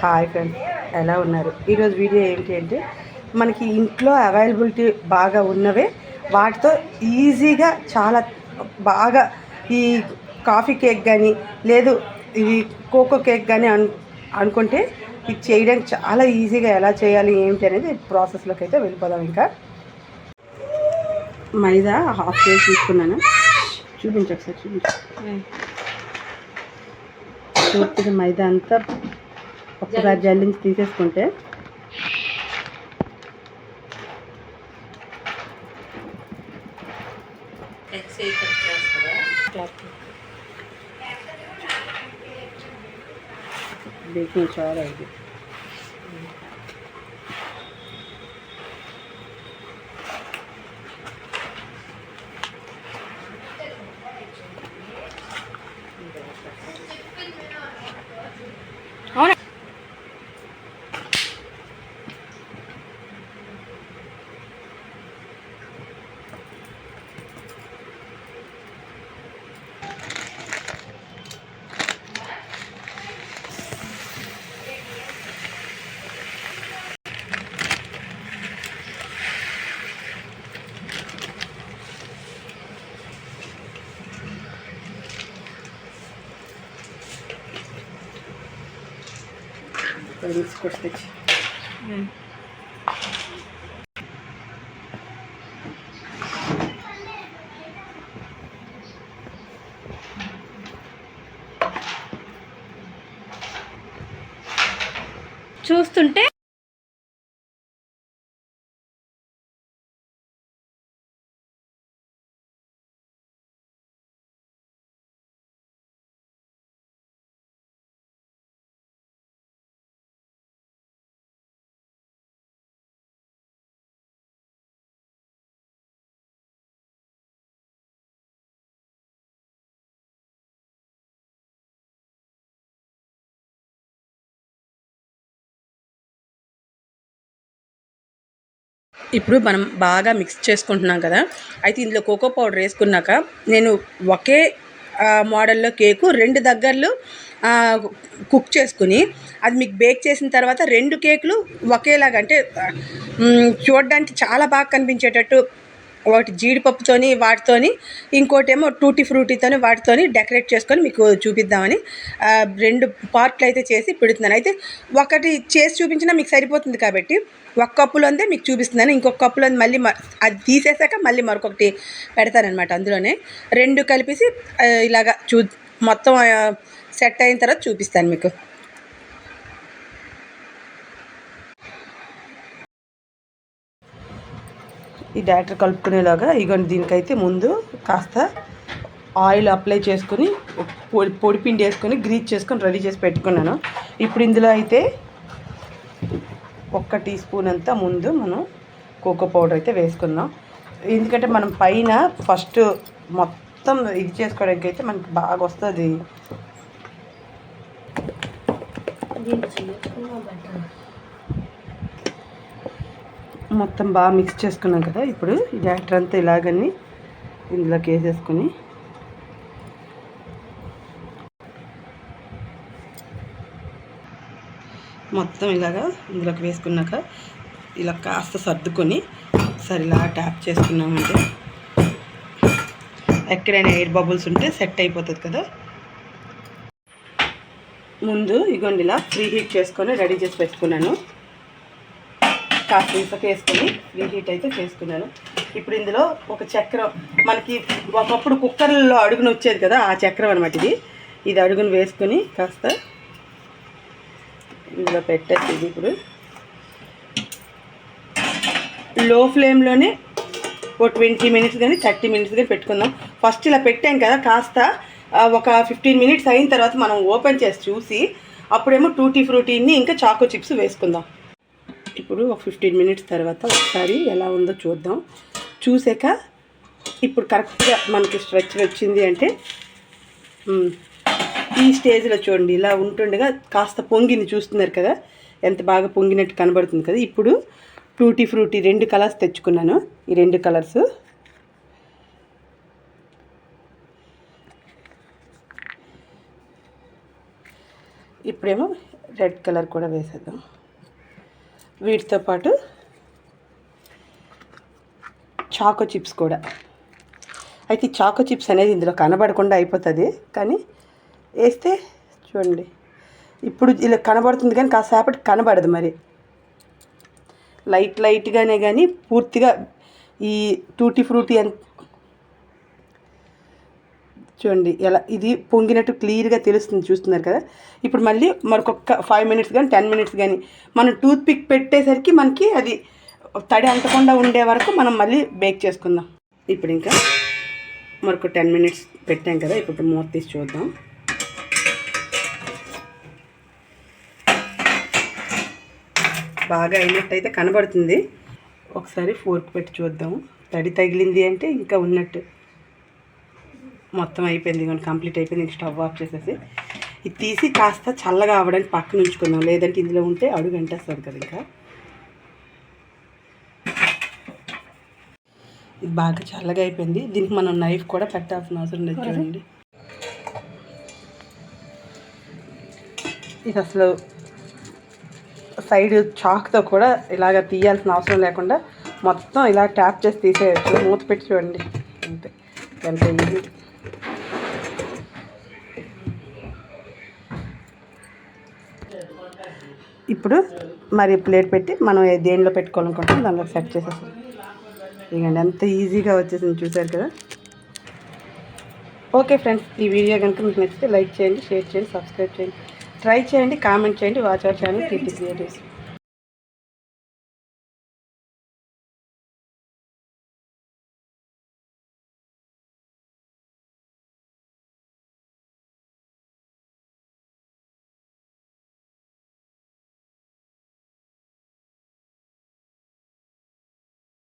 Hi friends ఎలా ఉన్నారు? ఈరోజు వీడియో ఏంటి అంటే మనకి ఇంట్లో అవైలబిలిటీ బాగా ఉన్నవే వాటితో ఈజీగా చాలా బాగా ఈ కాఫీ కేక్ కానీ లేదు ఇది కోకో కేక్ కానీ అను అనుకుంటే ఇది చేయడానికి చాలా ఈజీగా ఎలా చేయాలి ఏంటి అనేది ప్రాసెస్లోకి అయితే వెళ్ళిపోదాం ఇంకా. మైదా హాఫ్ కేజీ తీసుకున్నాను. చూపించు ఒకసారి చూపించు. పూర్తిగా మైదా అంతా ఒక్కసారి జల్లించి తీసేసుకుంటే. బేకింగ్ సోడా ఇది. తీసుకొచ్చి చూస్తుంటే ఇప్పుడు మనం బాగా మిక్స్ చేసుకుంటున్నాం కదా. అయితే ఇందులో కోకో పౌడర్ వేసుకున్నాక నేను ఒకే మోడల్లో కేకు రెండు దగ్గరలు కుక్ చేసుకుని అది మీకు బేక్ చేసిన తర్వాత రెండు కేకులు ఒకేలాగా అంటే చూడడానికి చాలా బాగా కనిపించేటట్టు ఒకటి జీడిపప్పుతోని వాటితోని ఇంకోటేమో టూటీ ఫ్రూటీతోని వాటితోని డెకరేట్ చేసుకొని మీకు చూపిద్దామని రెండు పార్ట్లు అయితే చేసి పెడుతున్నాను. అయితే ఒకటి చేసి చూపించినా మీకు సరిపోతుంది కాబట్టి ఒక కప్పులోందే మీకు చూపిస్తున్నాను. ఇంకొక కప్పులో మళ్ళీ అది తీసేసాక మళ్ళీ మరొకటి పెడతానమాట అందులోనే. రెండు కలిపేసి ఇలాగా చూ మొత్తం సెట్ అయిన తర్వాత చూపిస్తాను మీకు. ఈ బ్యాటర్ కలుపుకునేలాగా ఇగోండి దీనికైతే ముందు కాస్త ఆయిల్ అప్లై చేసుకుని పొడి పొడి పిండి వేసుకొని గ్రీజ్ చేసుకొని రెడీ చేసి పెట్టుకున్నాను. ఇప్పుడు ఇందులో అయితే ఒక్క టీ స్పూన్ అంతా ముందు మనం కోకో పౌడర్ అయితే వేసుకుందాం. ఎందుకంటే మనం పైన ఫస్ట్ మొత్తం ఇది చేసుకోవడానికి అయితే మనకి బాగా వస్తుంది. మొత్తం బాగా మిక్స్ చేసుకున్నాం కదా ఇప్పుడు ఈ బ్యాటర్ అంతా ఇలాగని ఇందులోకి వేసేసుకుని మొత్తం ఇలాగా ఇందులోకి వేసుకున్నాక ఇలా కాస్త సర్దుకొని ఒకసారి ఇలా ట్యాప్ చేసుకున్నామంటే ఎక్కడైనా ఎయిర్ బబుల్స్ ఉంటే సెట్ అయిపోతుంది కదా. ముందు ఇగోండి ఇలా ఫ్రీ హీట్ చేసుకొని రెడీ చేసి పెట్టుకున్నాను. కాస్త ఇసుక వేసుకొని ఫ్రీ హీట్ అయితే చేసుకున్నాను. ఇప్పుడు ఇందులో ఒక చక్రం మనకి ఒకప్పుడు కుక్కర్లో అడుగున వచ్చేది కదా ఆ చక్రం అనమాట ఇది. ఇది అడుగును వేసుకొని కాస్త ఇందులో పెట్టేసి ఇది ఇప్పుడు. లో ఫ్లేమ్లోనే ఓ ట్వంటీ మినిట్స్ కానీ థర్టీ మినిట్స్ కానీ పెట్టుకుందాం. ఫస్ట్ ఇలా పెట్టాం కదా కాస్త ఒక ఫిఫ్టీన్ మినిట్స్ అయిన తర్వాత మనం ఓపెన్ చేసి చూసి అప్పుడేమో టూటీ ఫ్రూటీని ఇంకా చాకో చిప్స్ వేసుకుందాం. ఇప్పుడు ఒక ఫిఫ్టీన్ మినిట్స్ తర్వాత ఒకసారి ఎలా ఉందో చూద్దాం. చూసాక ఇప్పుడు కరెక్ట్గా మనకి స్ట్రెచ్ వచ్చింది అంటే ఈ స్టేజ్లో చూడండి ఇలా ఉంటుండగా కాస్త పొంగింది చూస్తున్నారు కదా ఎంత బాగా పొంగినట్టు కనబడుతుంది కదా. ఇప్పుడు టూటీ ఫ్రూటీ రెండు కలర్స్ తెచ్చుకున్నాను ఈ రెండు కలర్స్. ఇప్పుడేమో రెడ్ కలర్ కూడా వేసేద్దాం. వీటితో పాటు చాకో చిప్స్ కూడా. అయితే చాకో చిప్స్ అనేది ఇందులో కనబడకుండా అయిపోతుంది కానీ వేస్తే చూడండి. ఇప్పుడు ఇలా కనబడుతుంది కానీ కాసేపటి కనబడదు మరి. లైట్ లైట్గానే కానీ పూర్తిగా ఈ టూటీ ఫ్రూటీ అంత చూడండి ఎలా ఇది పొంగినట్టు క్లియర్గా తెలుస్తుంది చూస్తున్నారు కదా. ఇప్పుడు మళ్ళీ మరొక ఫైవ్ మినిట్స్ కానీ టెన్ మినిట్స్ కానీ మనం టూత్ పిక్ పెట్టేసరికి మనకి అది తడి అంటకుండా ఉండే వరకు మనం మళ్ళీ బేక్ చేసుకుందాం. ఇప్పుడు ఇంకా మరొక టెన్ మినిట్స్ పెట్టాం కదా ఇప్పుడు మూత తీసి చూద్దాం. బాగా అయినట్టయితే కనబడుతుంది. ఒకసారి ఫోర్క్ పెట్టి చూద్దాం. తడి తగిలింది అంటే ఇంకా ఉన్నట్టు. మొత్తం అయిపోయింది ఇక కంప్లీట్ అయిపోయింది. ఇంక స్టవ్ ఆఫ్ చేసేసి. ఇది తీసి కాస్త చల్లగా అవ్వడానికి పక్కన ఉంచుకుందాం. లేదంటే ఇందులో ఉంటే అడుగు అంటేస్తుంది కదా ఇంకా. ఇది బాగా చల్లగా అయిపోయింది. దీనికి మనం నైఫ్ కూడా పెట్టాల్సిన అవసరం లేదు చూడండి. ఇది అసలు సైడ్ చాక్తో కూడా ఇలాగ తీయాల్సిన అవసరం లేకుండా మొత్తం ఇలా ట్యాప్ చేసి తీసేయచ్చు. మూత పెట్టి చూడండి. అంతే. ఎంత ఈజీ ఇప్పుడు మరి ప్లేట్ పెట్టి మనం దేనిలో పెట్టుకోవాలనుకుంటాం దానిలో సెట్ చేసేస్తాం. ఇకండి ఎంత ఈజీగా వచ్చేసింది చూసారు కదా? ఓకే ఫ్రెండ్స్ ఈ వీడియో కనుక మీకు నచ్చితే లైక్ చేయండి షేర్ చేయండి సబ్స్క్రైబ్ చేయండి. ట్రై చేయండి కామెంట్ చేయండి watch our channel Keerthi creatives